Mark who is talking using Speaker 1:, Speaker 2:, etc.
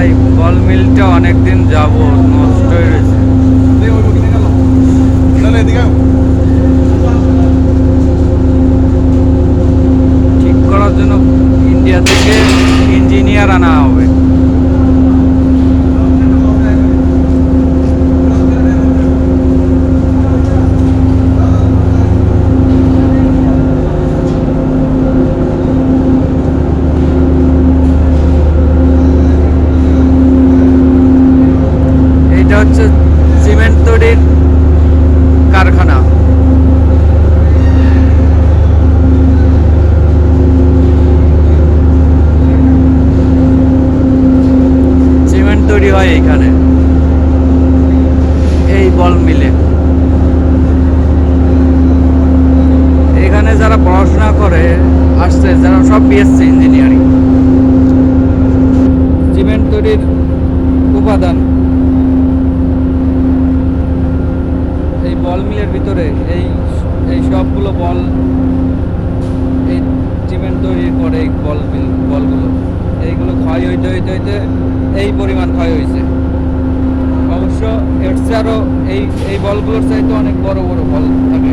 Speaker 1: ভাই বল মিলটা অনেকদিন যাব নষ্ট হয়ে গেছে ঠিক করার জন্য ইন্ডিয়া থেকে ইঞ্জিনিয়ার আনা হবে। এইটা হচ্ছে সিমেন্ট তৈরির কারখানা। সিমেন্ট তৈরি হয় এইখানে। এই বল মিলে। এখানে যারা পড়াশোনা করে, আসছে, যারা সব বিএসসি ইঞ্জিনিয়ারিং সিমেন্ট তৈরির উপাদান এই বল মিলের ভিতরে এই এই সবগুলো বল, এই সিমেন্ট তৈরি করে এই বল মিল বলগুলো। এইগুলো ক্ষয় হইতে হইতে হইতে এই পরিমাণ ক্ষয় হয়েছে অবশ্য এর চেয়ে আরও এই এই বলগুলোর চাইতে অনেক বড় বড় বল থাকে।